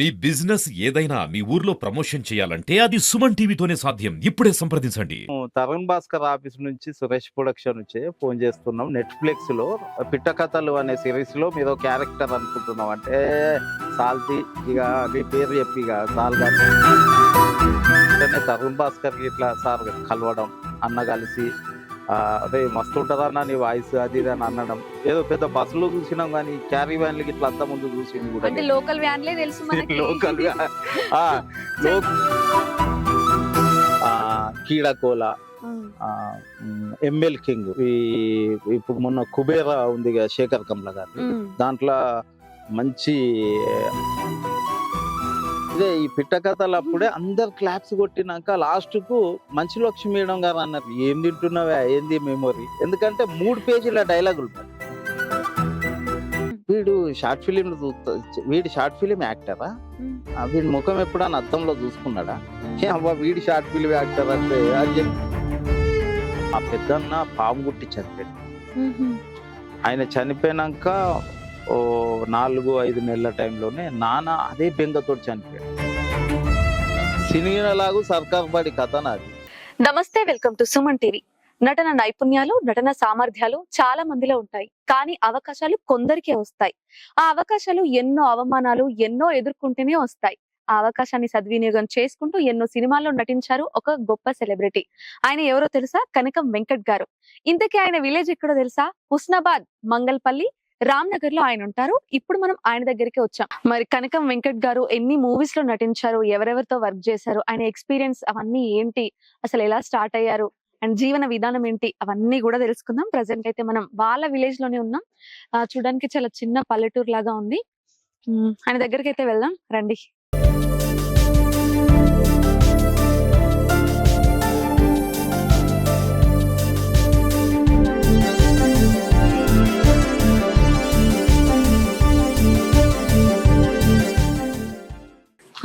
మీ business ఏదైనా మీ ఊర్లో promotion చేయాలంటే అది సుమన్ టీవీతోనే సాధ్యం. ఇప్పుడే సంప్రదించండి. తరుణ్ భాస్కర్ ఆఫీస్ నుంచి సురేష్ ప్రొడక్షన్ నుంచి ఫోన్ చేస్తున్నాం. నెట్ఫ్లిక్స్లో పిట్ట కథలు అనే సిరీస్లో మీరు క్యారెక్టర్ అనుకుంటున్నాం. అంటే సాల్తి ఇక మీ పేరు చెప్పి ఇక సాల్ తరుణ్ భాస్కర్ ఇట్లా సార్ కలవడం అన్న కలిసి అదే మస్తు ఉంటుందన్న నీ వాయిస్ అది ఇది అని అనడం. ఏదో పెద్ద బస్సులో చూసినాం కానీ క్యారీ వ్యాన్లకి ఇట్లా అంత ముందు చూసింది కూడా అంటే లోకల్ వ్యాన్లే తెలుసు మనకి. లోకల్ కీడకోల ఎంఎల్ కింగ్ ఈ ఇప్పుడు మొన్న కుబేరా ఉంది కదా శేఖర్ కమ్ల గారు దాంట్లో మంచి ఇదే ఈ పిట్ట కథలు అప్పుడే అందరు క్లాప్స్ కొట్టినాక లాస్ట్కు మంచి లక్ష్మి మేడం గారు అన్నారు ఏం తింటున్నావా? ఏంది మెమొరీ ఎందుకంటే మూడు పేజీల డైలాగులు. వీడు షార్ట్ ఫిలిం వీడి షార్ట్ ఫిలిం యాక్టరా వీడి ముఖం ఎప్పుడన్నా అద్దంలో చూసుకున్నాడా? ఏ అవ్వ వీడి షార్ట్ ఫిలిం యాక్టర్ అంటే అని చెప్పి ఆ పెద్దన్న పాము గుట్టి చనిపోయాడు. ఆయన చనిపోయినాక ఓ నాలుగు ఐదు నెలల టైంలోనే నాన్న అదే బెంగతో చనిపోయాడు. సినిమాలాగు సర్కార్ బడి కథ నాది. నమస్తే వెల్కమ్ టు సుమన్ టీవీ. నటన నైపుణ్యాలు నటన సామర్థ్యాలు చాలా మందిలో ఉంటాయి. కానీ అవకాశాలు కొందరికే వస్తాయి. ఆ అవకాశాలు ఎన్నో అవమానాలు ఎన్నో ఎదుర్కొంటేనే వస్తాయి. ఆ అవకాశాన్ని సద్వినియోగం చేసుకుంటూ ఎన్నో సినిమాల్లో నటించారు ఒక గొప్ప సెలబ్రిటీ. ఆయన ఎవరో తెలుసా? కనకం వెంకట్ గారు. ఇంతకీ ఆయన విలేజ్ ఎక్కడో తెలుసా? హుస్నాబాద్ మంగల్పల్లి రామ్నగర్లో ఆయన ఉంటారు. ఇప్పుడు మనం ఆయన దగ్గరికి వచ్చాం. మరి కనకం వెంకట్ గారు ఎన్ని మూవీస్లో నటించారు? ఎవరెవరితో వర్క్ చేశారు? ఆయన ఎక్స్పీరియన్స్ అవన్నీ ఏంటి? అసలు ఎలా స్టార్ట్ అయ్యారు? అండ్ జీవన విధానం ఏంటి? అవన్నీ కూడా తెలుసుకుందాం. ప్రజెంట్ అయితే మనం వాళ్ళ విలేజ్లోనే ఉన్నాం. ఆ, చూడడానికి చాలా చిన్న పల్లెటూరు లాగా ఉంది ఆయన దగ్గరికి అయితే వెళ్దాం. రండి.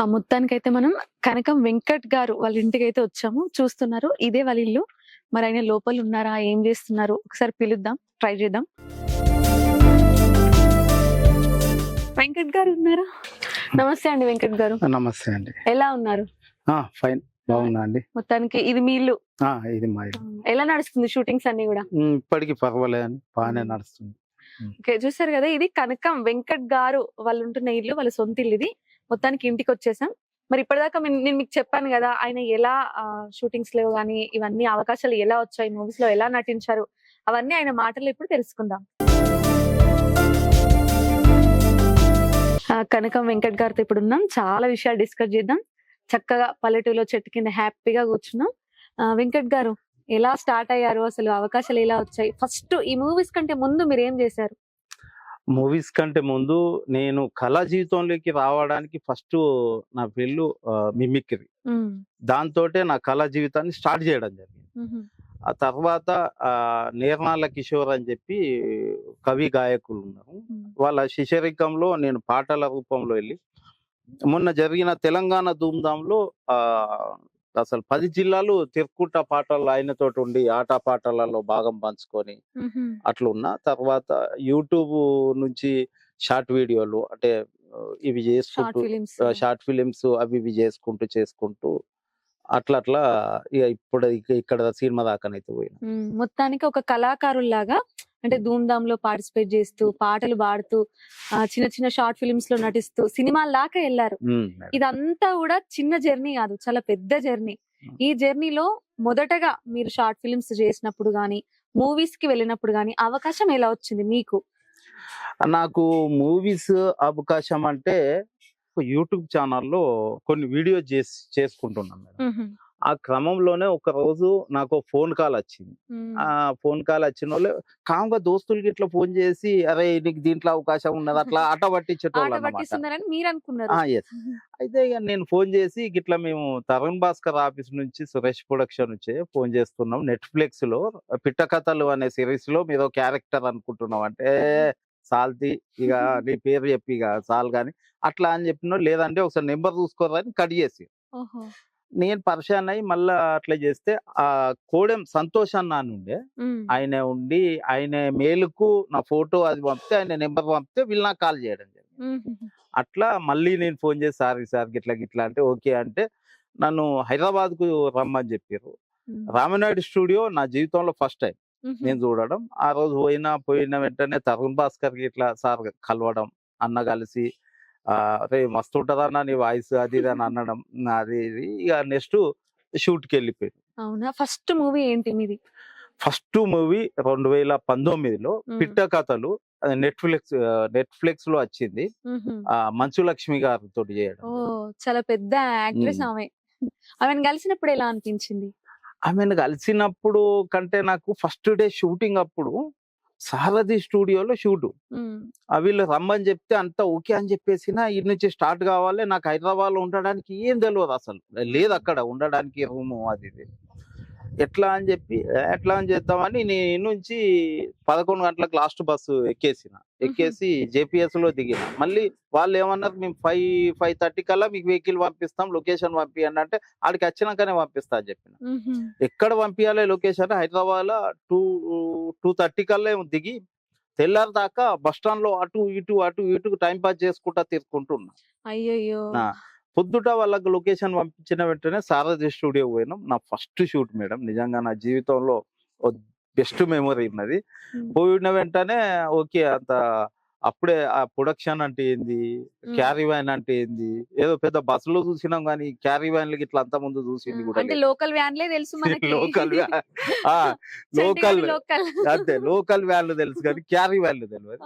ఆ మొత్తానికి అయితే మనం కనకం వెంకట్ గారు వాళ్ళ ఇంటికి అయితే వచ్చాము. చూస్తున్నారు. ఇదే వాళ్ళ ఇల్లు. మరి ఆయన లోపల ఉన్నారా? ఏం చేస్తున్నారు? ఒకసారి పిలుద్దాం. ట్రై చేద్దాం. వెంకట్ గారు ఉన్నారా? నమస్తే అండి వెంకట్ గారు. నమస్తే అండి. ఎలా ఉన్నారు? ఫైన్. బాగున్నా అండి. మొత్తానికి ఇది మీ ఇల్లు? ఇది మా ఇల్లు. ఎలా నడుస్తుంది షూటింగ్స్ అన్ని కూడా? ఇప్పటికి పర్వాలేదు బాగానే నడుస్తుంది. ఓకే చూసారు కదా ఇది కనకం వెంకట్ గారు వాళ్ళు ఉంటున్న ఇల్లు వాళ్ళ సొంత ఇల్లు ఇది. మొత్తానికి ఇంటికి వచ్చేసాం మరి ఇప్పటిదాకా నేను మీకు చెప్పాను కదా ఆయన ఎలా షూటింగ్స్లో కానీ ఇవన్నీ అవకాశాలు ఎలా వచ్చాయి మూవీస్లో ఎలా నటించారు అవన్నీ ఆయన మాటలు ఇప్పుడు తెలుసుకుందాం. కనకం వెంకట్ గారితో ఇప్పుడు ఉన్నాం. చాలా విషయాలు డిస్కస్ చేద్దాం. చక్కగా పల్లెటూరులో చెట్టు కింద హ్యాపీగా కూర్చున్నాం. వెంకట్ గారు ఎలా స్టార్ట్ అయ్యారు? అసలు అవకాశాలు ఎలా వచ్చాయి? ఫస్ట్ ఈ మూవీస్ కంటే ముందు మీరు ఏం చేశారు? మూవీస్ కంటే ముందు నేను కళా జీవితంలోకి రావడానికి ఫస్ట్ నా పెళ్ళు మిమిక్రీ. దాంతో నా కళా జీవితాన్ని స్టార్ట్ చేయడం జరిగింది. ఆ తర్వాత నేర్నాల కిషోర్ అని చెప్పి కవి గాయకులు ఉన్నారు. వాళ్ళ శిశరికంలో నేను పాటల రూపంలో వెళ్ళి మొన్న జరిగిన తెలంగాణ ధూమ్ధాంలో ఆ అసలు పది జిల్లాలు తిరుక్కుంటా పాటలు ఆయనతో ఉండి ఆట పాటలలో భాగం పంచుకొని ఉహు, అట్లా ఉన్నా తర్వాత యూట్యూబ్ నుంచి షార్ట్ వీడియోలు అంటే ఇవి చేసుకుంటూ షార్ట్ ఫిలిమ్స్ అవి ఇవి చేసుకుంటూ చేసుకుంటూ అట్లా అట్లా ఇక ఇప్పుడు ఇక ఇక్కడ సినిమా దాకానైతే పోయినా. మొత్తానికి ఒక కళాకారుల్లాగా అంటే ధూమ్ధామ్లో పార్టిసిపేట్ చేస్తూ పాటలు పాడుతూ చిన్న చిన్న షార్ట్ ఫిలిమ్స్లో నటిస్తూ సినిమాల దాకా వెళ్ళారు. ఇదంతా కూడా చిన్న జర్నీ కాదు చాలా పెద్ద జర్నీ. ఈ జర్నీలో మొదటగా మీరు షార్ట్ ఫిలిమ్స్ చేసినప్పుడు గానీ మూవీస్కి వెళ్ళినప్పుడు గానీ అవకాశం ఎలా వచ్చింది మీకు? నాకు మూవీస్ అవకాశం అంటే యూట్యూబ్ ఛానల్లో కొన్ని వీడియోస్ చేసి చేసుకుంటున్నాను మేడం. ఆ క్రమంలోనే ఒక రోజు నాకు ఫోన్ కాల్ వచ్చింది. ఆ ఫోన్ కాల్ వచ్చిన వాళ్ళు కామ్గా దోస్తులకి ఇట్లా ఫోన్ చేసి అరే నీకు దీంట్లో అవకాశం ఉన్నది? అట్లా ఆట పట్టించేటోళ్ళు. అయితే ఇక నేను ఫోన్ చేసి ఇట్లా మేము తరుణ్ భాస్కర్ ఆఫీస్ నుంచి సురేష్ ప్రొడక్షన్ నుంచి ఫోన్ చేస్తున్నాం. నెట్ఫ్లిక్స్లో పిట్ట కథలు అనే సిరీస్లో మీరు క్యారెక్టర్ అనుకుంటున్నాం. అంటే సాల్తి ఇక నీ పేరు చెప్పి ఇక చాలు కానీ అట్లా అని చెప్పిన లేదంటే ఒకసారి నెంబర్ చూసుకోరని కట్ చేసి. నేను పరిశాన్ అయ్యి మళ్ళా అట్లా చేస్తే ఆ కోడెం సంతోష్ అన్న అని ఉండే ఆయన ఉండి ఆయన మేలుకు నా ఫోటో అది పంపితే ఆయన నెంబర్ పంపితే వీళ్ళు నాకు కాల్ చేయడం జరిగింది. అట్లా మళ్ళీ నేను ఫోన్ చేసి సార్ సార్ గిట్లా గిట్లా అంటే ఓకే అంటే నన్ను హైదరాబాద్కు రమ్మని చెప్పారు. రామనాయుడు స్టూడియో నా జీవితంలో ఫస్ట్ టైం. నేను చూడడం. ఆ రోజు పోయినా పోయిన వెంటనే తరుణ్ భాస్కర్కి ఇట్లా సార్ కలవడం అన్న కలిసి రే మస్తు ఉంటదన్న నీ వాయిస్? అది ఇది అని అనడం అది ఇది. ఇక నెక్స్ట్ షూట్కి వెళ్ళిపోయింది. అవునా? ఫస్ట్ మూవీ ఏంటి మీది? ఫస్ట్ మూవీ రెండు వేల పంతొమ్మిదిలో. పిట్ట కథలు నెట్ఫ్లిక్స్ నెట్ఫ్లిక్స్లో వచ్చింది. మంచు లక్ష్మి గారితో చేయడం. చాలా పెద్ద యాక్ట్రెస్. ఆమె. ఆమెను కలిసినప్పుడు ఎలా అనిపించింది? ఆమెను కలిసినప్పుడు కంటే నాకు ఫస్ట్ డే షూటింగ్ అప్పుడు సారథి స్టూడియోలో షూట్. వీళ్ళు రమ్మని చెప్తే అంత ఓకే అని చెప్పేసిన ఇటు నుంచి స్టార్ట్ కావాలి నాకు హైదరాబాద్లో ఉండడానికి ఏం తెలియదు అసలు. లేదు అక్కడ ఉండడానికి రూము అది ఇది. ఎట్లా అని చెప్పి ఎట్లా అని చేద్దామని నేను నుంచి పదకొండు గంటలకు లాస్ట్ బస్సు ఎక్కేసిన. ఎక్కేసి జేపీఎస్లో దిగిన. మళ్ళీ వాళ్ళు ఏమన్నారు మేము ఫైవ్ ఫైవ్ థర్టీ కల్లా మీకు వెహికల్ పంపిస్తాం లొకేషన్ పంపియండి అంటే ఆడికి వచ్చినాకనే పంపిస్తా అని చెప్పిన. ఎక్కడ పంపించాలి లొకేషన్ హైదరాబాద్లో టూ టూ థర్టీ కల్లా దిగి తెల్లారి దాకా బస్ స్టాండ్లో అటు ఇటు అటు ఇటు టైం పాస్ చేసుకుంటా తీసుకుంటున్నా అయ్యయ్యో. నా పొద్దుట వాళ్ళకి లొకేషన్ పంపించిన వెంటనే సారథి స్టూడియో పోయినాం. నా ఫస్ట్ షూట్ మేడం. నిజంగా నా జీవితంలో బెస్ట్ మెమరీ ఉన్నది. పోయిన వెంటనే ఓకే అంత అప్పుడే ఆ ప్రొడక్షన్ అంటే ఏంది. క్యారీ వ్యాన్ అంటే ఏంది? ఏదో పెద్ద బస్సులో చూసినాం కానీ క్యారీ వ్యాన్లకి ఇట్లా అంత ముందు చూసింది కూడా లోకల్ వ్యాన్లే తెలుసు లోకల్ ఆ లోకల్ అంతే లోకల్. వ్యాన్లు తెలుసు కానీ క్యారీ వ్యాన్లు తెలియదు.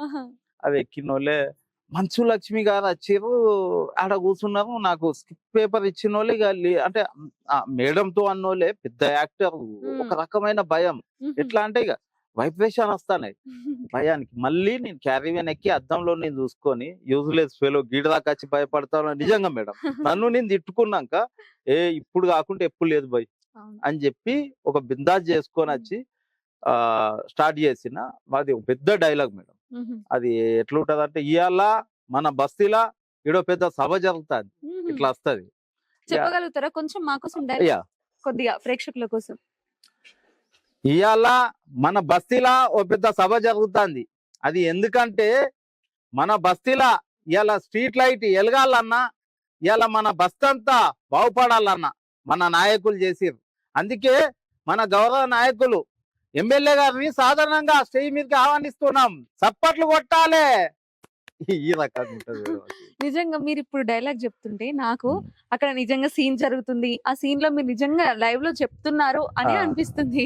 అవి ఎక్కిన వాళ్ళే మంచు లక్ష్మి గారు వచ్చారు ఆడ కూర్చున్నారు నాకు స్కిప్ పేపర్ ఇచ్చిన వాళ్ళే అంటే ఆ మేడం తో అన్నోళ్ళే పెద్ద యాక్టర్. ఒక రకమైన భయం. ఎట్లా అంటే ఇక వైబ్రేషన్ వస్తాయి భయానికి. మళ్ళీ నేను క్యారీ వ్యాన్ ఎక్కి అద్దంలో నేను చూసుకొని యూజ్లెస్ ఫెలో గీడ దాకా వచ్చి భయపడతాను నిజంగా మేడం. నన్ను నేను తిట్టుకున్నాక ఏ ఇప్పుడు కాకుండా ఎప్పుడు లేదు భయ్. అని చెప్పి ఒక బిందాజ్ చేసుకొని వచ్చి ఆ స్టార్ట్ చేసిన. మాది ఒక పెద్ద డైలాగ్ మేడం. అది ఎట్లుంటది అంటే ఇవాళ మన బస్తీలా ఈడో పెద్ద సభ జరుగుతుంది. ఇట్లా వస్తది చెప్పగలుగుతారా? కొంచెం మా కోసం డైరెక్ట్ అయ్యా. కొద్దిగా ప్రేక్షకుల కోసం. ఇవాళ మన బస్తీలా ఓ పెద్ద సభ జరుగుతుంది. అది ఎందుకంటే మన బస్తీలా ఇవాళ స్ట్రీట్ లైట్ ఎలగాలన్నా ఇవాళ మన బస్తీ అంతా బాగుపడాలన్నా మన నాయకులు చేసిర్రు. అందుకే మన గౌరవ నాయకులు ఎమ్మెల్యే గారిని సాధారణంగా స్టేజ్ మీదకి ఆహ్వానిస్తున్నాం. చప్పట్లు కొట్టాలే. ఈ రకంగా ఉంటది మేడం అది. నిజంగా మీరు ఇప్పుడు డైలాగ్ చెప్తుంటే నాకు అక్కడ నిజంగా సీన్ జరుగుతుంది. ఆ సీన్లో మీరు నిజంగా లైవ్లో చెప్తున్నారు అని. అనిపిస్తుంది.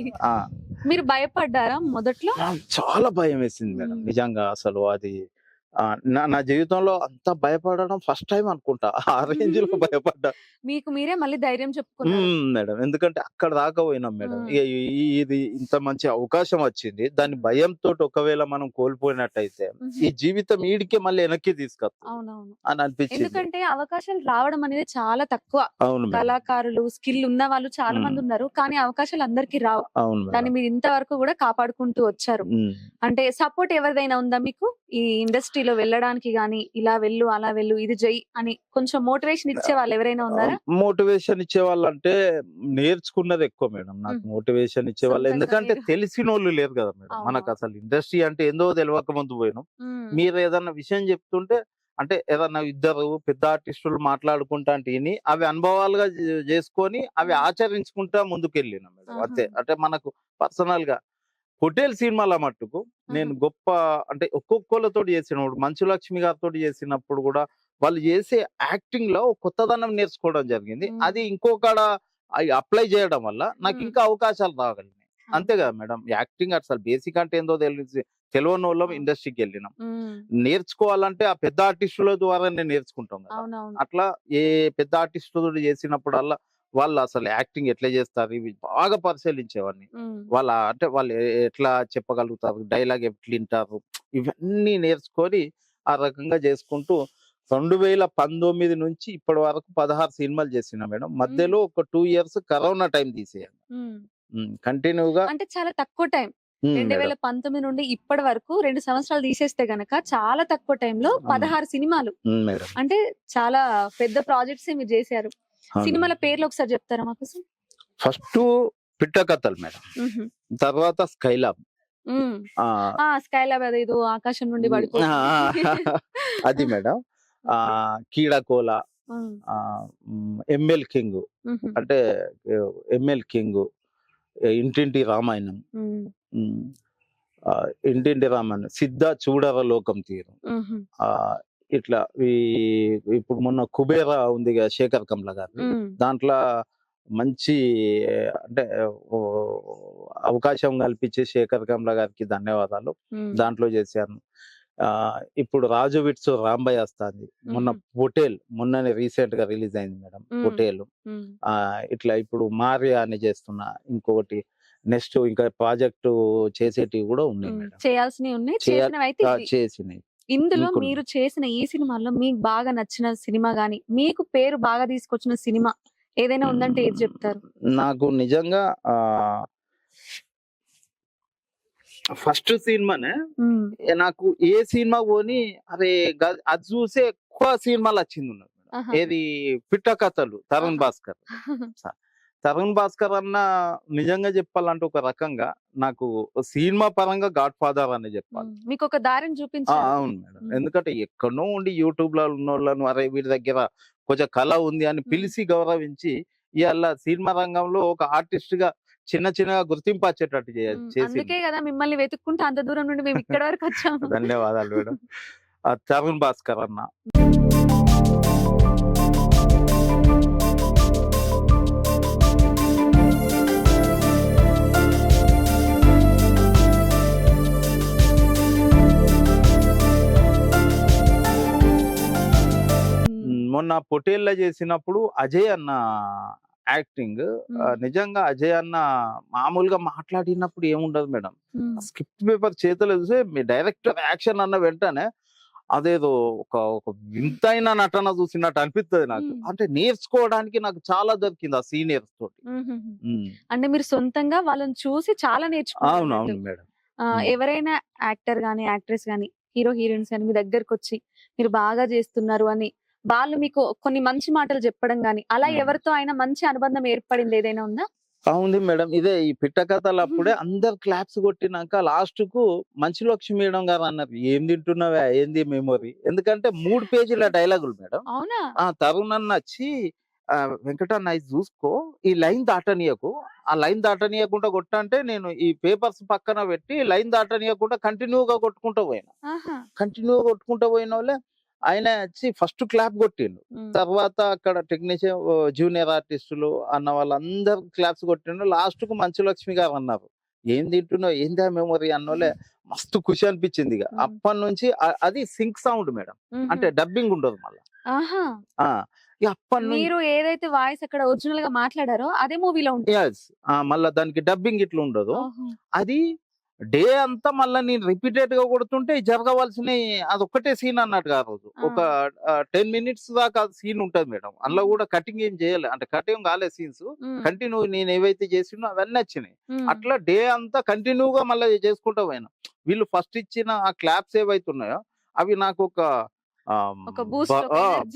మీరు భయపడ్డారా మొదట్లో? చాలా భయం వేసింది మేడం. నిజంగా అసలు అది నా నా జీవితంలో అంత భయపడడం ఫస్ట్ టైం అనుకుంటా. ఆ రేంజ్లో భయపడ్డా. మీకు మీరే మళ్ళీ ధైర్యం చెప్పుకున్నారు. మేడం. ఎందుకంటే అక్కడ దాకా పోయినాం మేడం. ఇక ఇది ఇంత మంచి అవకాశం వచ్చింది. దాని భయంతో ఒకవేళ మనం కోల్పోయినట్టయితే. ఈ జీవితం ఈడికే మళ్ళీ వెనక్కి తీసుకొస్తాం అని అనిపించింది. ఎందుకంటే అవకాశాలు రావడం అనేది చాలా తక్కువ. అవును కళాకారులు స్కిల్ ఉన్న వాళ్ళు చాలా. మంది ఉన్నారు. కానీ అవకాశాలు అందరికీ రావు. అవును దాన్ని మీరు ఇంతవరకు కూడా కాపాడుకుంటూ వచ్చారు. అంటే సపోర్ట్ ఎవరిదైనా ఉందా మీకు? ఈ ఇండస్ట్రీలో వెళ్ళడానికి గానీ ఇలా వెళ్ళు అలా వెళ్ళు ఇది చెయ్యి అని కొంచెం మోటివేషన్ ఇచ్చే వాళ్ళు ఎవరైనా ఉన్నారా మోటివేషన్ ఇచ్చే వాళ్ళు అంటే నేర్చుకున్నది ఎక్కువ మేడం నాకు. మోటివేషన్ ఇచ్చే వాళ్ళు ఎందుకంటే తెలిసిన వాళ్ళు లేరు కదా మేడం. మనకు అసలు ఇండస్ట్రీ అంటే ఏందో తెలియక ముందు పోయినాం. మీరు ఏదన్నా విషయం చెప్తుంటే అంటే ఏదన్నా ఇద్దరు పెద్ద ఆర్టిస్టులు మాట్లాడుకుంటా అంటే అవి అనుభవాలుగా చేసుకొని అవి. ఆచరించుకుంటా ముందుకెళ్ళిన మేడం. అంతే అంటే మనకు పర్సనల్గా హోటల్ సినిమాల మట్టుకు నేను గొప్ప అంటే ఒక్కొక్కళ్ళతో చేసినప్పుడు మంచు లక్ష్మి గారితో చేసినప్పుడు కూడా వాళ్ళు చేసే యాక్టింగ్లో కొత్తదనం నేర్చుకోవడం జరిగింది. అది ఇంకొకడ అప్లై చేయడం వల్ల నాకు. ఇంకా అవకాశాలు రాగలిగినాయి. అంతే కదా మేడం. యాక్టింగ్ అసలు బేసిక్ అంటే ఏందో తెలిసి తెలియని వాళ్ళం ఇండస్ట్రీకి వెళ్ళినాం. నేర్చుకోవాలంటే ఆ పెద్ద ఆర్టిస్టుల ద్వారానే నేర్చుకుంటాం కదా. అట్లా ఏ పెద్ద ఆర్టిస్టులు చేసినప్పుడల్లా వాళ్ళు అసలు యాక్టింగ్ ఎట్లా చేస్తారు? ఇవి బాగా పరిశీలించేవాడిని. వాళ్ళ అంటే వాళ్ళు ఎట్లా చెప్పగలుగుతారు? డైలాగ్ ఎట్లా వింటారు? ఇవన్నీ నేర్చుకొని ఆ రకంగా చేసుకుంటూ రెండు వేల పంతొమ్మిది నుంచి ఇప్పటి వరకు పదహారు సినిమాలు చేసిన మేడం. మధ్యలో ఒక టూ ఇయర్స్ కరోనా టైం తీసేయాలి. కంటిన్యూగా అంటే చాలా తక్కువ టైం రెండు వేల పంతొమ్మిది నుండి ఇప్పటి వరకు రెండు సంవత్సరాలు తీసేస్తే గనక చాలా తక్కువ టైంలో పదహారు సినిమాలు. మేడం. అంటే చాలా పెద్ద ప్రాజెక్ట్స్ మీరు చేశారు. సినిమాల పేర్లు ఒకసారి చెప్తారా మాకు ఫస్ట్ పిట్ట కథలు మేడం తర్వాత స్కైలాబ్. ఆ. స్కై ల్యాబ్ అదేదో ఆకాశం నుండి పడిపోతుంది అది మేడం. ఆ కీడకోల ఎంఎల్ కింగ్. అంటే ఎంఎల్ కింగ్ ఇంటింటి రామాయణం. ఇంటింటి రామాయణం. సిద్ధ చూడర లోకం తీరు. ఇట్లా ఈ ఇప్పుడు మొన్న కుబేర ఉంది కదా శేఖర్ కమ్ల గారి దాంట్లో మంచి అంటే అవకాశం కల్పించే శేఖర్ కమ్ల గారికి ధన్యవాదాలు. దాంట్లో చేశాను. ఆ ఇప్పుడు రాజు విట్స్ రాంబాయ్ వస్తుంది. మొన్న. పొటేల్ మొన్ననే రీసెంట్గా రిలీజ్ అయింది మేడం. పొటేల్. ఇట్లా ఇప్పుడు మారియా అని చేస్తున్నా ఇంకొకటి నెక్స్ట్ ఇంకా ప్రాజెక్టు చేసేటివి కూడా ఉన్నాయి మేడం. చేయాల్సినవి ఉన్నాయి. చేసినవి. ఇందులో. మీరు చేసిన ఈ సినిమాలో మీకు బాగా నచ్చిన సినిమా గాని మీకు పేరు బాగా తీసుకొచ్చిన సినిమా ఏదైనా ఉందంటే ఏది చెప్తారు నాకు నిజంగా ఫస్ట్ సినిమానే నాకు ఏ సినిమా పోని అరే అది చూసే ఎక్కువ సినిమాలు వచ్చింది. ఏది పిట్ట కథలు తరుణ్. భాస్కర్ తరుణ్ భాస్కర్ అన్న నిజంగా చెప్పాలంటే ఒక రకంగా నాకు సినిమా పరంగా గాడ్ ఫాదర్ అని చెప్పాలి. మీకు ఒక దారిని ఆ, చూపించారు. అవును మేడం. ఎందుకంటే ఎక్కడో ఉండి యూట్యూబ్లో ఉన్న వాళ్ళను అరే వీరి దగ్గర కొంచెం కళ ఉంది అని. పిలిచి గౌరవించి ఇవాళ సినిమా రంగంలో ఒక ఆర్టిస్ట్గా చిన్న చిన్నగా గుర్తింపు వచ్చేటట్టు అందుకే కదా మిమ్మల్ని వెతుక్కుంటూ అంత దూరం నుండి మేము ఇక్కడ వరకు వచ్చాము. ధన్యవాదాలు మేడం. తరుణ్ భాస్కర్ అన్న. మొన్న పొటేల్లో చేసినప్పుడు అజయ్ అన్న యాక్టింగ్. నిజంగా అజయ్ అన్న మామూలుగా మాట్లాడినప్పుడు ఏముండదు మేడం స్క్రిప్ట్ పేపర్ చేతిలో చూస్తే మీ డైరెక్టర్ యాక్షన్ అన్న వెంటనే అదేదో ఒక ఒక వింతైన నటన చూసినట్టు అనిపిస్తుంది నాకు. అంటే నేర్చుకోవడానికి నాకు చాలా దొరికింది ఆ సీనియర్స్ తోటి. అంటే మీరు సొంతంగా వాళ్ళని చూసి చాలా నేర్చుకున్నారు అవును మేడం. ఎవరైనా యాక్టర్ గానీ యాక్ట్రెస్ గానీ హీరో హీరోయిన్స్ గానీ మీ దగ్గరకు వచ్చి మీరు బాగా చేస్తున్నారు అని వాళ్ళు మీకు కొన్ని మంచి మాటలు చెప్పడం గానీ అలా. ఎవరితో అయినా మంచి అనుబంధం ఏర్పడింది ఏదైనా ఉందా? ఉంది మేడం. ఇదే ఈ పిట్ట కథలు అప్పుడే అందరు క్లాప్స్ కొట్టినాక లాస్ట్కు మంచి లక్ష్మి మేడం గారు అన్నారు ఏం తింటున్నావా? ఏంది మెమొరీ? ఎందుకంటే మూడు పేజీల డైలాగులు మేడం. అవునా? ఆ తరుణ్ అన్న వచ్చి వెంకటన్న ఇది చూసుకో ఈ లైన్ దాటనీయకు ఆ లైన్ దాటనీయకుండా కొట్టంటే నేను ఈ పేపర్స్ పక్కన పెట్టి లైన్ దాటనీయకుండా కంటిన్యూగా కొట్టుకుంటూ పోయినా. కంటిన్యూగా కొట్టుకుంటూ పోయిన వాళ్ళే ఆయన వచ్చి ఫస్ట్ క్లాప్ కొట్టిండు. తర్వాత అక్కడ టెక్నీషియన్ జూనియర్ ఆర్టిస్టులు అన్న వాళ్ళందరూ క్లాప్స్ కొట్టిండు. లాస్ట్కు మంచు లక్ష్మి గారు అన్నారు. ఏం తింటున్నావు? ఏందా మెమొరీ? అన్నోలే. మస్తు ఖుషి అనిపించింది ఇక. అప్పటి నుంచి అది సింక్ సౌండ్ మేడం. అంటే డబ్బింగ్ ఉండదు మళ్ళీ. మీరు ఏదైతే వాయిస్ అక్కడ ఒరిజినల్గా మాట్లాడారో అదే మూవీలో ఉంటుంది. మళ్ళా దానికి డబ్బింగ్ ఇట్లా ఉండదు. అది డే అంతా మళ్ళీ నేను రిపీటెడ్గా కొడుతుంటే జరగవలసిన అది ఒక్కటే సీన్ అన్నట్టుగా ఆ రోజు. ఒక టెన్ మినిట్స్ దాకా సీన్ ఉంటది మేడం. అందులో కూడా కటింగ్ ఏం చేయలే అంటే కటింగ్ కాలే సీన్స్. కంటిన్యూ నేను ఏవైతే చేసినో అవన్నీ వచ్చినాయి. అట్లా డే అంతా కంటిన్యూగా మళ్ళీ చేసుకుంటా పోయినా. వీళ్ళు ఫస్ట్ ఇచ్చిన ఆ క్లాప్స్ ఏవైతే ఉన్నాయో అవి నాకు ఒక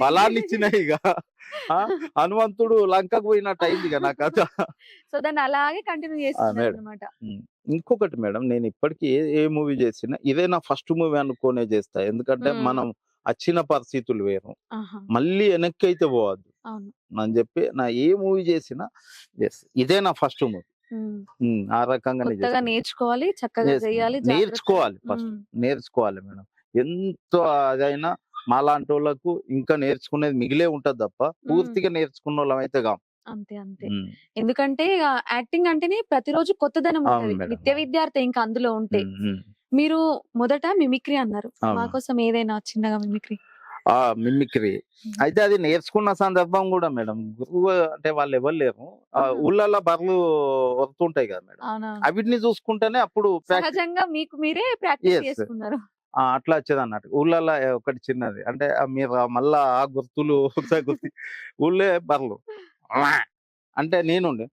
బలాన్ని ఇచ్చినాయి ఇక. హనుమంతుడు లంకకు పోయినట్టు అయింది ఇక నా కథ సో దాన్ని అలాగే కంటిన్యూ. ఇంకొకటి మేడం నేను ఇప్పటికీ ఏ ఏ మూవీ చేసినా ఇదే నా ఫస్ట్ మూవీ అనుకోనే చేస్తా. ఎందుకంటే. మనం వచ్చిన పరిస్థితులు వేరు. మళ్ళీ వెనక్కి అయితే పోవద్దు. అని చెప్పి నా ఏ మూవీ చేసినా ఇదే నా ఫస్ట్ మూవీ. ఆ చేస్తాను. నేర్చుకోవాలి చక్కగా చేయాలి. నేర్చుకోవాలి ఫస్ట్. నేర్చుకోవాలి మేడం. ఎంత అదైనా మాలాంటి వాళ్ళకు ఇంకా నేర్చుకునేది మిగిలే ఉంటది తప్ప పూర్తిగా నేర్చుకున్న వాళ్ళం అయితే అంతే. అంతే ఎందుకంటే యాక్టింగ్ అంటేనే ప్రతిరోజు కొత్తదనం. నిత్య విద్యార్థి ఇంకా అందులో ఉంటే. మీరు మొదట మిమిక్రీ అన్నారు. అవును. మా కోసం ఏదైనా చిన్నగా మిమిక్రీ? ఆ! మిమిక్రీ. అయితే అది నేర్చుకున్న సందర్భం కూడా మేడం. గురువు అంటే వాళ్ళు ఎవరు లేరు. ఊళ్ళల్లో బర్రెలు వస్తుంటాయి కదా మేడం. అవిటిని చూసుకుంటేనే అప్పుడు సహజంగా మీకు మీరే ప్రాక్టీస్. చేసుకున్నారు. అట్లా వచ్చేది అన్నట్టు ఊళ్ళల్లో ఒకటి చిన్నది. అంటే మీరు మళ్ళా ఆ గుర్తులు ఒకసారి గుర్తు ఊళ్ళే బర్రెలు అంటే నేనుండి.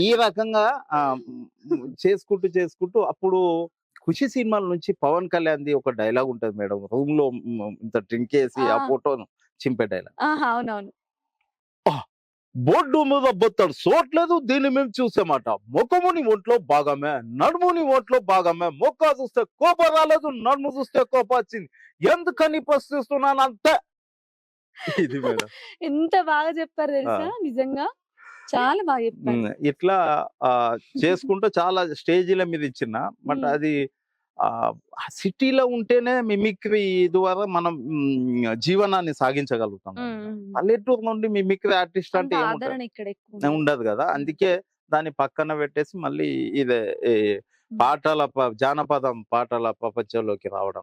ఈ రకంగా చేసుకుంటూ చేసుకుంటూ అప్పుడు ఖుషి సినిమాల నుంచి పవన్ కళ్యాణ్ది ఒక డైలాగ్ ఉంటది మేడం. రూమ్లో ఇంత డ్రింక్ వేసి ఆ. ఫోటోను చింపే డైలాగ్. అవునవును. బొడ్డు మీద బొత్తడు. సోట్లేదు దీన్ని మేము చూసామట. ముఖముని ఒంట్లో భాగమే నడుముని ఒంట్లో భాగమే. మొక్క చూస్తే కోపం రాలేదు నడుము చూస్తే కోపం వచ్చింది. ఎందుకని ప్రశ్నిస్తున్నాను అంతే ఇది మేడం. ఎంత బాగా చెప్పారు తెలుసా? నిజంగా చాలా బాగా చెప్పారు. ఇట్లా చేసుకుంటూ చాలా స్టేజీల మీద ఇచ్చిన బట్. అది సిటీలో ఉంటేనే మిమిక్రీ ద్వారా మనం జీవనాన్ని సాగించగలుగుతాం. పల్లెటూరు నుండి మిమిక్రీ ఆర్టిస్ట్ అంటే. ఉండదు కదా? అందుకే దాన్ని పక్కన పెట్టేసి మళ్ళీ ఇదే పాటల జానపదం పాటల ప్రపంచంలోకి రావడం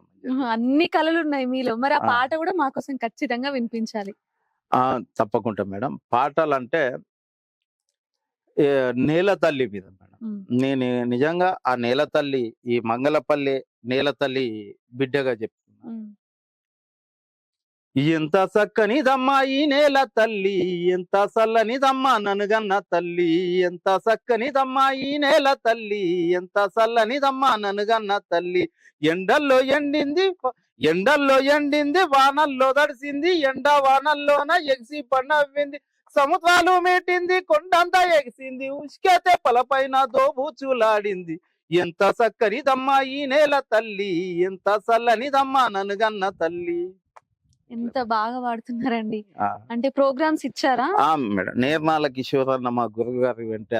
అన్ని కళలు ఉన్నాయి మీలో. మరి ఆ. పాట కూడా మా కోసం ఖచ్చితంగా వినిపించాలి. ఆ తప్పకుండా మేడం. పాటలు అంటే నేల తల్లి మీద. నేను నిజంగా ఆ నేల తల్లి ఈ మంగళపల్లి నేల తల్లి బిడ్డగా చెప్తున్నా. ఎంత చక్కనిదమ్మా ఈ నేల తల్లి ఎంత చల్లనిదమ్మా ననుగన్న తల్లి ఎంత చక్కనిదమ్మా ఈ నేల తల్లి ఎంత చల్లనిదమ్మా ననుగన్న తల్లి ఎండల్లో ఎండింది ఎండల్లో ఎండింది వానల్లో తడిసింది ఎండ వానల్లోన ఎగిసి పండవ్వింది సముద్రాలు మీటింది కొండంతా ఎగిసింది ఉష్కే తెప్పలపైన దోబూచులాడింది ఎంత చక్కనిదమ్మా ఈ నేల తల్లి ఎంత చల్లనిదమ్మా ననుగన్న తల్లి. ఎంత బాగా పాడుతున్నారండి. అంటే ప్రోగ్రామ్స్ ఇచ్చారా? మేడం. నేర్నాల కిషోర్ అన్న మా గురుగారి వెంట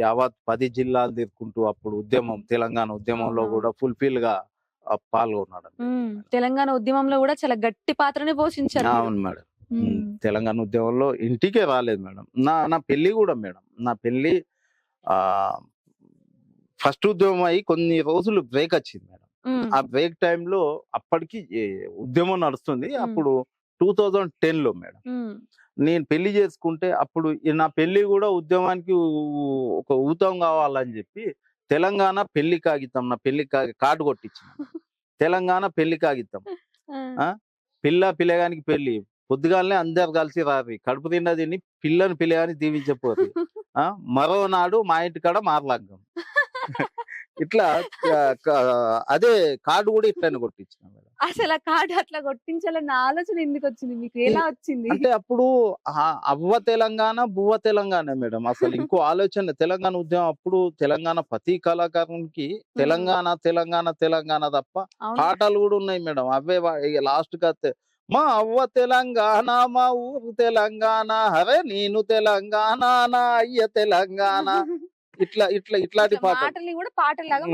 యావత్ పది జిల్లాలు తిరుక్కుంటూ అప్పుడు ఉద్యమం తెలంగాణ ఉద్యమంలో. కూడా ఫుల్ఫిల్గా పాల్గొన్నాడు తెలంగాణ ఉద్యమంలో కూడా చాలా గట్టి పాత్రని పోషించారు. అవును మేడం. తెలంగాణ ఉద్యమంలో ఇంటికే రాలేదు మేడం. నా నా పెళ్ళి కూడా మేడం. నా పెళ్ళి ఆ ఫస్ట్ ఉద్యమం అయ్యి కొన్ని రోజులు బ్రేక్ వచ్చింది మేడం. ఆ బ్రేక్ టైంలో అప్పటికి ఉద్యమం నడుస్తుంది. అప్పుడు టూ థౌజండ్ టెన్లో మేడం నేను పెళ్ళి చేసుకుంటే అప్పుడు నా పెళ్ళి కూడా ఉద్యమానికి ఒక ఊతం కావాలని చెప్పి తెలంగాణ పెళ్ళి కాగితం నా పెళ్ళి కాగి కార్డు కొట్టించిన తెలంగాణ పెళ్ళి కాగితం? పిల్ల పిల్లగానికి పెళ్ళి పొద్దుగాలనే అందరు కలిసి రారి. కడుపు తిన్న తిని పిల్లని పిల్లగాని దీవించపోరు మరో నాడు మా ఇంటి కాడ మార్లాగం. ఇట్లా అదే కార్డు కూడా ఇట్లనే కొట్టించిన అసలు ఆ కార్డు అట్లా కొట్టించాలన్న ఆలోచన ఎందుకు వచ్చింది మీకు ఎలా వచ్చింది? అంటే అప్పుడు అవ్వ తెలంగాణ బువ్వ తెలంగాణ మేడం. అసలు ఇంకో ఆలోచన తెలంగాణ ఉద్యమం అప్పుడు తెలంగాణ ప్రతి కళాకారునికి తెలంగాణ తెలంగాణ తెలంగాణ తప్ప పాటలు కూడా ఉన్నాయి మేడం. అవే లాస్ట్ కతే మా అవ్వ తెలంగాణ మా ఊరు తెలంగాణ హరే నేను తెలంగాణ నా అయ్య తెలంగాణ. ఇట్లా ఇట్లా ఇట్లాంటి ఇట్లా పాటలు. కూడా పాటలాగా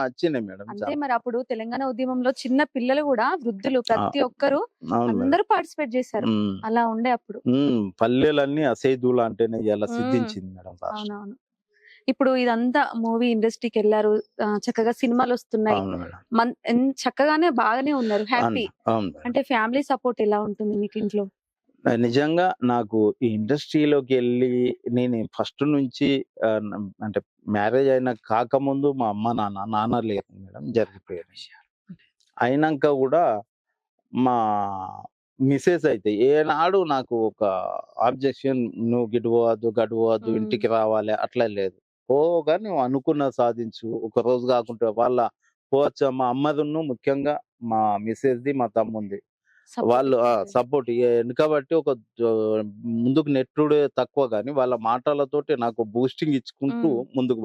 వచ్చినాయి మేడం అంతే చాలా. మరి అప్పుడు తెలంగాణ ఉద్యమంలో చిన్న పిల్లలు కూడా వృద్ధులు ప్రతి ఒక్కరు అందరూ పార్టిసిపేట్ చేశారు. అలా ఉండే అప్పుడు. పల్లెలన్నీ అసేదులు అంటేనే ఇలా. సిద్ధించింది మేడం అవునవును. ఇప్పుడు ఇదంతా మూవీ ఇండస్ట్రీకి వెళ్ళారు చక్కగా సినిమాలు వస్తున్నాయి. చక్కగానే బాగానే ఉన్నారు. హ్యాపీ. అంటే ఫ్యామిలీ సపోర్ట్ ఎలా ఉంటుంది మీకు ఇంట్లో? నిజంగా నాకు ఈ ఇండస్ట్రీలోకి వెళ్ళి నేను ఫస్ట్ నుంచి అంటే మ్యారేజ్ అయిన కాకముందు మా అమ్మ నాన్న నాన్న లేరు మేడం జరిగిపోయే విషయాలు. అయినాక కూడా మా మిసెస్ అయితే ఏనాడు నాకు ఒక ఆబ్జెక్షన్ నువ్వు గిడువద్దు గడువద్దు మ్మ్. ఇంటికి రావాలి అట్లా లేదు. పోగా నువ్వు అనుకున్న సాధించు ఒక రోజు కాకుంటే వాళ్ళ పోవచ్చు మా అమ్మదును ముఖ్యంగా మా మిసెస్ది మా తమ్ముంది వాళ్ళు. సపోర్ట్ ఎందుకబట్టి ఒక ముందుకు నెట్టుడే తక్కువ కానీ వాళ్ళ మాటలతోటి నాకు బూస్టింగ్ ఇచ్చుకుంటూ. ముందుకు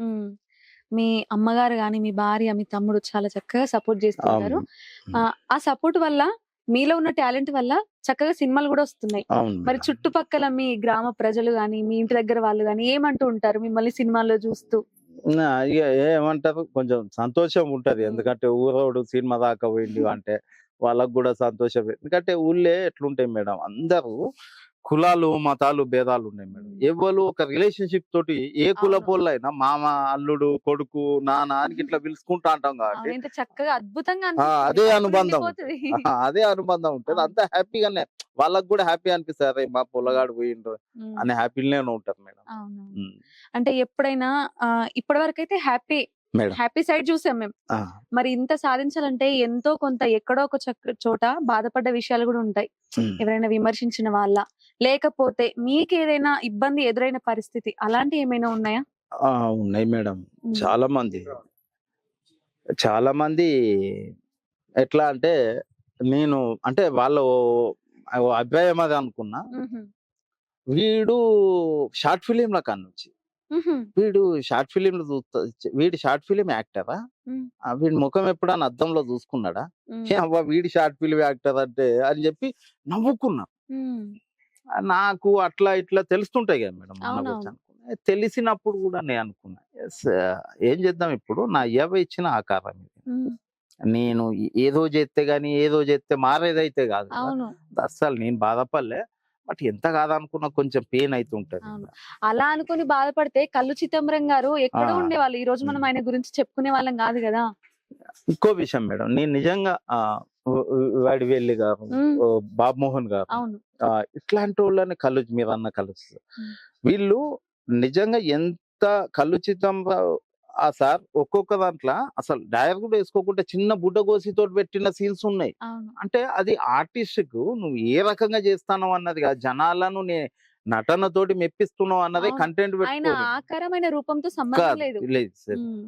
ఉమ్. మీ అమ్మగారు గాని మీ భార్య మీ తమ్ముడు చాలా చక్కగా సపోర్ట్ ఆ, ఆ సపోర్ట్ వల్ల మీలో ఉన్న టాలెంట్ వల్ల చక్కగా సినిమాలు కూడా వస్తున్నాయి. మరి. చుట్టుపక్కల మీ గ్రామ ప్రజలు గాని మీ ఇంటి దగ్గర వాళ్ళు గాని ఏమంటూ ఉంటారు మిమ్మల్ని సినిమాల్లో చూస్తూ? ఏమంటారు? కొంచెం సంతోషం ఉంటది. ఎందుకంటే ఊరోడు సినిమా దాకా పోయింది అంటే వాళ్ళకు కూడా సంతోషం ఎందుకంటే ఊళ్ళే ఎట్లుంటాయి మేడం? అందరూ కులాలు మతాలు భేదాలు ఉన్నాయి మేడం. ఎవరు ఒక రిలేషన్షిప్ తోటి ఏ కుల అవును. పోళ్ళైనా మామ అల్లుడు కొడుకు నాన్న అని ఇట్లా పిలుచుకుంటా అంటాం కాబట్టి చక్కగా అద్భుతంగా. అదే అనుబంధం అదే అనుబంధం ఉంటుంది. అంత హ్యాపీగానే వాళ్ళకు కూడా హ్యాపీ అనిపిస్తుంది అరే మా పొలగాడు పోయిండ్రు అనే హ్యాపీనే ఉంటారు మేడం. అంటే ఎప్పుడైనా ఇప్పటి వరకు అయితే హ్యాపీ హ్యాపీ సైడ్ చూసాం మేము మరి ఇంత సాధించాలంటే ఎంతో కొంత ఎక్కడో ఒక చక్క- చోట బాధపడ్డ విషయాలు కూడా ఉంటాయి. ఎవరైనా విమర్శించిన వాళ్ళ లేకపోతే మీకు ఏదైనా ఇబ్బంది ఎదురైన పరిస్థితి అలాంటి ఏమైనా ఉన్నాయా? ఆ, ఉన్నాయి మేడం. చాలా మంది. చాలా మంది ఎట్లా అంటే నేను అంటే వాళ్ళ అభిప్రాయం అది అనుకున్నా. వీడు షార్ట్ ఫిలింల కాడ నుంచి మ్హూ. వీడు షార్ట్ ఫిలింలు చూస్తా వీడి షార్ట్ ఫిలిం యాక్టరా. వీడి ముఖం ఎప్పుడన్నా అద్దంలో చూసుకున్నాడా? అవ్వ వీడి షార్ట్ ఫిలిం యాక్టర్ అంటే అని చెప్పి నవ్వుకున్నా. నాకు అట్లా ఇట్లా తెలుస్తుంటాయి కదా మేడం తెలిసినప్పుడు కూడా నేను అనుకున్నా. "Yes, ఏం చేద్దాం ఇప్పుడు? నా అయ్యవ ఇచ్చిన ఆకారం ఇది. నేను ఏదో చేస్తే గానీ ఏదో చేస్తే మారేదైతే కాదు అస్సలు నేను బాధపడలే. బట్ ఎంత కాదనుకున్నా కొంచెం పెయిన్ అయితే ఉంటది అవును. అలా అనుకుని బాధపడితే కళ్ళు చిదంబరం గారు ఎక్కడ. ఉండేవాళ్ళు. ఈ రోజు మనం. ఆయన గురించి చెప్పుకునే వాళ్ళం కాదు కదా. ఇంకో విషయం మేడం. నేను నిజంగా ఆ, వ- వ- వాడివెల్లి గారు బాబుమోహన్ గారు ఇట్లాంటి వాళ్ళని కలు మీరు అన్న కలుస్తారు. వీళ్ళు నిజంగా ఎంత కలుచితం ఆ సార్ ఒక్కొక్క దాంట్లో అసలు డైర్ కూడా వేసుకోకుండా చిన్న బుడ్డ గోసితో పెట్టిన సీన్స్ ఉన్నాయి. అంటే అది ఆర్టిస్ట్కు నువ్వు ఏ రకంగా చేస్తానో అన్నది కాదు. జనాలను నే నటనతోటి మెప్పిస్తున్నావు అన్నదే. కంటెంట్ ఆకారమైన రూపంతో సంబంధం లేదు.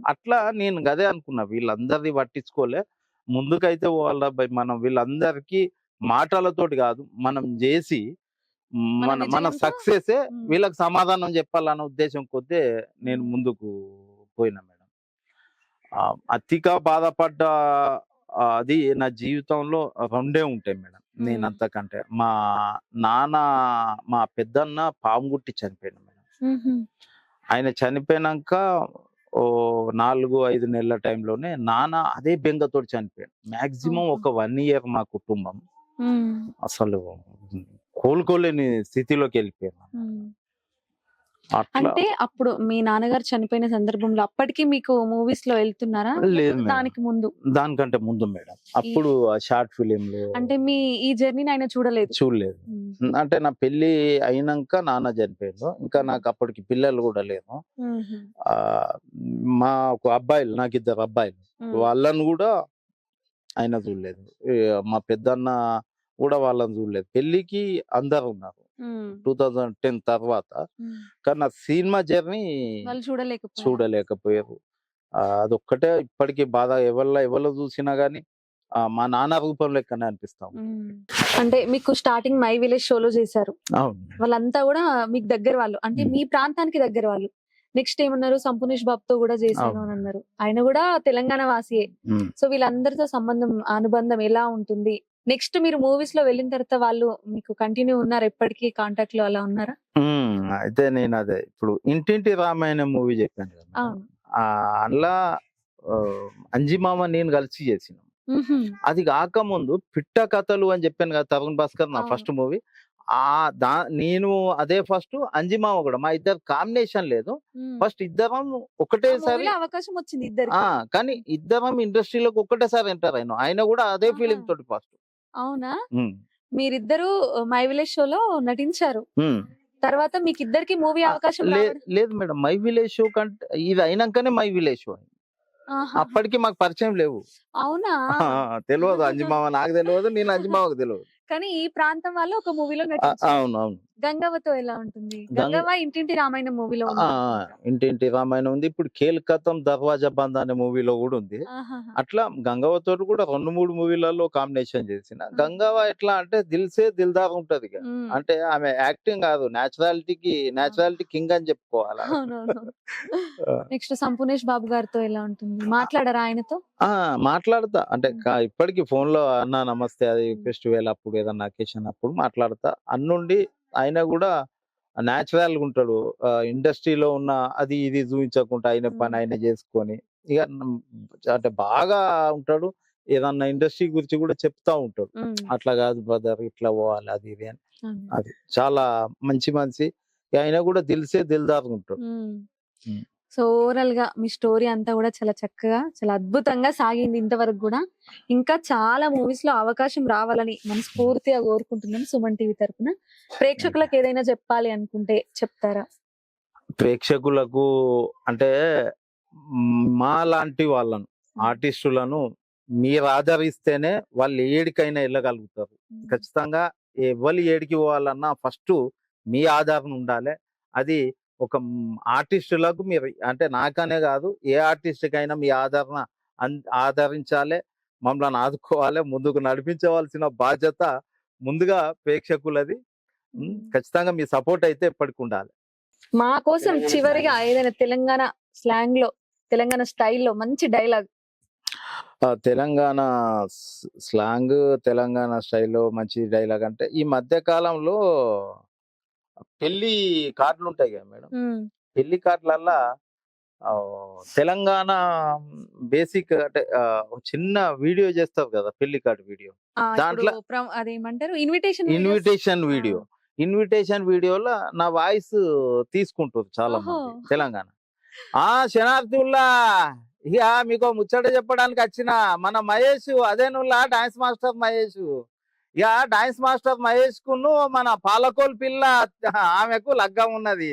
అట్లా నేను గదే అనుకున్నా. వీళ్ళందరిది పట్టించుకోలే. ముందుకైతే వాళ్ళ మనం వీళ్ళందరికీ మాటలతోటి కాదు మనం చేసి మన మన సక్సెస్. వీళ్ళకి సమాధానం చెప్పాలన్న ఉద్దేశం కొద్దే నేను. ముందుకు పోయినా మేడం అతిగా బాధపడ్డ అది నా జీవితంలో రెండే ఉంటాయి మేడం నేను. అంతకంటే మా నాన్న మా పెద్దన్న పాము గుట్టి చనిపోయాడు మేడం. ఆయన చనిపోయినాక నాలుగు ఐదు నెలల టైంలోనే నాన్న అదే బెంగతోటి చనిపోయాడు మాక్సిమం. ఒక వన్ ఇయర్ మా కుటుంబం. అసలు కోలుకోలేని స్థితిలోకి వెళ్ళిపోయాను అంటే అప్పుడు మీ నాన్నగారు చనిపోయిన సందర్భంలో అప్పటికి మీకు మూవీస్లో వెళ్తున్నారా? లేదు. దానికి ముందు? దానికంటే ముందు మేడం. అప్పుడు షార్ట్ ఫిలింలు అంటే మీ ఈ జర్నీని ఆయన చూడలేదు? చూడలేదు. మ్. అంటే నా పెళ్ళి అయినాక నాన్న చనిపోయాడు. ఇంకా నాకు అప్పటికి పిల్లలు కూడా మ్హూ. ఆ మాకు అబ్బాయిలు నాకు ఇద్దరు అబ్బాయిలు. మ్. వాళ్ళని కూడా ఆయన చూడలేదు. మా పెద్దన్న కూడా వాళ్ళని చూడలేదు. పెళ్ళికి అందరు ఉన్నారు. టూ థౌజండ్ టెన్ తర్వాత. కానీ నా సినిమా జర్నీ వాళ్ళు చూడలేకపోయారు. చూడలేకపోయారు. ఆ, అదొక్కటే ఇప్పటికీ బాధ. ఎవరిలో ఎవరిలో చూసినా గానీ ఆ, మా నాన్న రూపం లెక్కనే అనిపిస్తాం. అంటే మీకు స్టార్టింగ్ మై విలేజ్ షోలో చేశారు. అవును వాళ్ళంతా కూడా మీకు దగ్గర వాళ్ళు. అంటే. మీ ప్రాంతానికి దగ్గర వాళ్ళు. నెక్స్ట్ ఏమన్నారు? సంపునేష్ బాబుతో కూడా చేశాను. అని అన్నారు. ఆయన కూడా తెలంగాణ వాసియే. ఉమ్. సో వీళ్ళందరితో సంబంధం అనుబంధం ఎలా ఉంటుంది? నెక్స్ట్ మీరు మూవీస్లో వెళ్ళిన తర్వాత వాళ్ళు మీకు కంటిన్యూ ఉన్నారు? ఎప్పటికీ కాంటాక్ట్లో అలా ఉన్నారా? అయితే నేను అదే ఇప్పుడు ఇంటింటి రామాయణం మూవీ చెప్పాను కదా అందులో అంజిమామ నేను కలిసి చేసిన. అది కాకముందు పిట్ట కథలు అని చెప్పాను కదా తరుణ్ భాస్కర్ నా. ఫస్ట్ మూవీ ఆ దా నేను అదే ఫస్ట్ అంజిమామ కూడా మా ఇద్దరు కాంబినేషన్ లేదు. ఫస్ట్ ఇద్దరం ఒకటేసారి అవకాశం వచ్చింది ఇద్దరు కానీ ఇద్దరం ఇండస్ట్రీలోకి ఒకటేసారి ఎంటర్ అయినాం. ఆయన కూడా అదే. ఫీలింగ్ తోటి ఫస్ట్ అవునా? మీరిద్దరు మై విలేజ్ షోలో నటించారు. తర్వాత మీకు ఇద్దరికి మూవీ అవకాశం లేదు మేడం. మై విలేజ్ షో కంటే ఇది అయినాకనే మై విలేజ్ షో. అప్పటికి మాకు పరిచయం లేవు. అవునా? తెలియదు అంజిమామ నాకు తెలియదు నేను అంజిమామకు తెలియదు. కానీ ఈ ప్రాంతం వాళ్ళు ఒక మూవీలో అవును అవును. గంగవ్వతో ఎలా ఉంటుంది? గంగ- గంగవ్వ ఇంటింటి రామాయణ మూవీలో ఆ, ఇంటింటి రామాయణం ఉంది. ఇప్పుడు కేల్కతం దర్వాజా బంద్ అనే మూవీలో కూడా ఉంది. అట్లా గంగవ్వతో కూడా రెండు మూడు మూవీలలో కాంబినేషన్ చేసిన. గంగవ్వ ఎట్లా అంటే దిల్సే దిల్దార్ ఉంటది. అంటే ఆమె యాక్టింగ్ కాదు. నేచురాలిటీకి నేచురాలిటీ కింగ్ అని చెప్పుకోవాలి. నెక్స్ట్ సంపునేష్ బాబు గారితో ఎలా ఉంటుంది? మాట్లాడరా ఆయనతో? మాట్లాడతా. అంటే ఇప్పటికి ఫోన్లో అన్న నమస్తే అది. ఫెస్టివల్ అప్పుడు ఏదన్నా అకేషన్ అప్పుడు మాట్లాడతా. అన్నుండి ఆయన కూడా న్యాచురల్గా ఉంటాడు ఇండస్ట్రీలో ఉన్న అది ఇది చూపించకుండా ఆయన పని. ఆయన చేసుకొని ఇక అంటే బాగా ఉంటాడు ఏదన్నా ఇండస్ట్రీ గురించి కూడా చెప్తా ఉంటాడు అట్లా కాదు బ్రదర్ ఇట్లా పోవాలి అది ఇది అని. అది చాలా మంచి మనిషి ఆయన కూడా దిల్సే దిల్దార్ ఉంటాడు ఉమ్. ఉమ్. సో ఓవరాల్గా మీ స్టోరీ అంతా కూడా చాలా చక్కగా చాలా అద్భుతంగా సాగింది ఇంతవరకు కూడా. ఇంకా చాలా మూవీస్లో అవకాశం రావాలని మనస్ఫూర్తిగా కోరుకుంటున్నాం సుమన్ టీవీ తరపున. ప్రేక్షకులకు ఏదైనా చెప్పాలి అనుకుంటే చెప్తారా? ప్రేక్షకులకు అంటే మ్, లాంటి వాళ్ళను ఆర్టిస్టులను మీరు ఆదరిస్తేనే వాళ్ళు ఏడికైనా వెళ్ళగలుగుతారు. ఖచ్చితంగా ఎవరు ఏడికి పోవాలన్నా ఫస్ట్ మీ ఆధారం ఉండాలి. అది ఒక ఆర్టిస్టులకు మీరు అంటే నాకనే కాదు ఏ ఆర్టిస్ట్కైనా మీ ఆదరణ ఆదరించాలి మమ్మల్ని ఆదుకోవాలి ముందుకు నడిపించవలసిన బాధ్యత ముందుగా ప్రేక్షకులది. ఖచ్చితంగా మీ సపోర్ట్ అయితే ఎప్పటికి ఉండాలి. మా కోసం చివరిగా ఏదైనా తెలంగాణ స్లాంగ్లో తెలంగాణ స్టైల్లో మంచి డైలాగ్. తెలంగాణ స్- స్లాంగ్ తెలంగాణ స్టైల్లో మంచి డైలాగ్ అంటే ఈ మధ్య కాలంలో పెళ్ళి కార్డులు ఉంటాయి కదా మేడం. పెళ్ళి కార్డులల్లా తెలంగాణ బేసిక్ అంటే చిన్న వీడియో చేస్తారు కదా పెళ్ళి కార్డు వీడియో. దాంట్లో- అదేమంటారు? Invitation invitation video. ఇన్విటేషన్ వీడియోలో నా వాయిస్ తీసుకుంటారు చాలా. మంది తెలంగాణ. ఆ శనార్థుల్లా ఇక మీకు ముచ్చట చెప్పడానికి వచ్చిన మన మహేష్ అదేనుల్లా డాన్స్ మాస్టర్ మహేష్. ఇక డాన్స్ మాస్టర్ మహేష్ కును మన పాలకోల్ పిల్ల ఆమెకు లగ్గం ఉన్నది.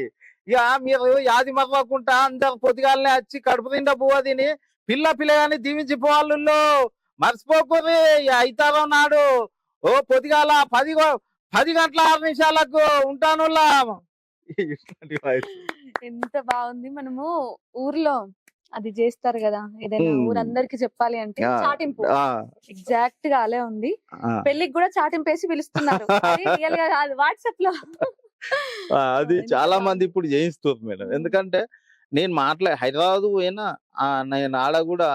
ఇక మీరు యాది మర్వకుంటా అందరు పొద్దుగాలనే వచ్చి కడుపు నిండా బువ్వ తిని పిల్ల పిల్లగాని దీవించిపోవాళ్ళు మర్చిపోకూరి అయితారో నాడు. ఓ పొద్దుగాల పది పది గంటల ఆరు నిమిషాలకు ఉంటాను ఎంత బాగుంది మనము ఊర్లో. అది చేస్తారు కదా ఏదైనా. ఊరందరికి చెప్పాలి అంటే చాటింపు. ఎగ్జాక్ట్గా అలే ఉంది. పెళ్ళికి కూడా చాటింపేసి పిలుస్తున్నారు. అది రియల్గా కాదు వాట్సాప్లో అది చాలా. మంది ఇప్పుడు చేయిస్తారు మేడం. ఎందుకంటే నేను మాట్లా హైదరాబాద్ పోయినా ఆ, నేను ఆడ కూడా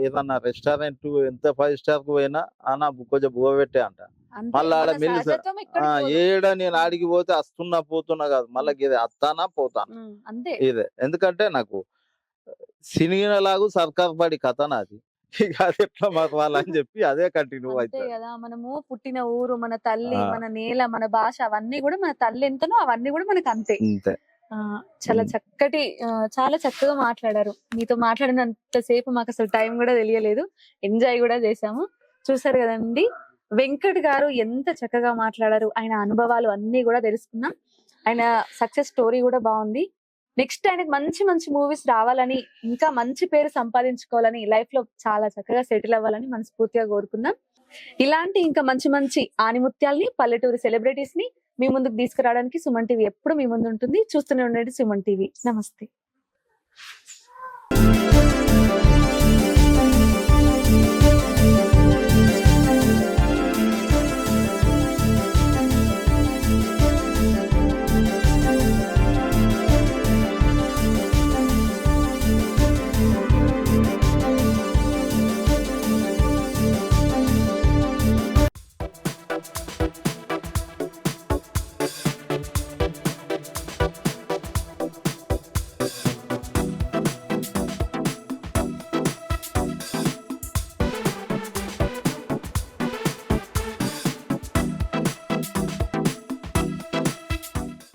ఏదన్నా రెస్టారెంట్ ఎంత ఫైవ్ స్టార్కు పోయినా అన్న కొంచెం బువ్వ పెట్టే అంట. మళ్ళా ఆడ. ఏడ నేను ఆడికి పోతే వస్తున్నా పోతున్నా కాదు మళ్ళీ ఇది అత్తానా పోతానా? ఇదే. ఎందుకంటే నాకు సినిమాలాగు సర్కార్ బడి కథ నాది. ఇక అది ఎట్లా మరవాలని చెప్పి అదే కంటిన్యూ అంతే అవుతుంది కదా! మనము పుట్టిన ఊరు మన తల్లి ఆ. మన నేల మన భాష అవన్నీ కూడా మన తల్లి ఎంతనో అవన్నీ కూడా మనకు అంతే. అంతే. ఆ, చాలా. చక్కటి ఆ, చాలా చక్కగా మాట్లాడారు. మీతో మాట్లాడినంత సేపు మాకు అసలు టైం కూడా తెలియలేదు. ఎంజాయ్ కూడా చేసాము చూసారు కదండి వెంకట్ గారు ఎంత చక్కగా మాట్లాడారు. ఆయన అనుభవాలు అన్ని కూడా తెలుసుకున్నాం. ఆయన సక్సెస్ స్టోరీ కూడా బాగుంది. నెక్స్ట్ ఆయనకి మంచి మంచి మూవీస్ రావాలని ఇంకా మంచి పేరు సంపాదించుకోవాలని లైఫ్లో చాలా చక్కగా సెటిల్ అవ్వాలని మనస్ఫూర్తిగా కోరుకుందాం. ఇలాంటి ఇంకా మంచి మంచి ఆనిముత్యాల్ని పల్లెటూరు సెలబ్రిటీస్ని మీ ముందుకు తీసుకురావడానికి సుమన్ టీవీ ఎప్పుడు మీ ముందు ఉంటుంది. చూస్తూనే ఉండండి సుమన్ టీవీ. నమస్తే.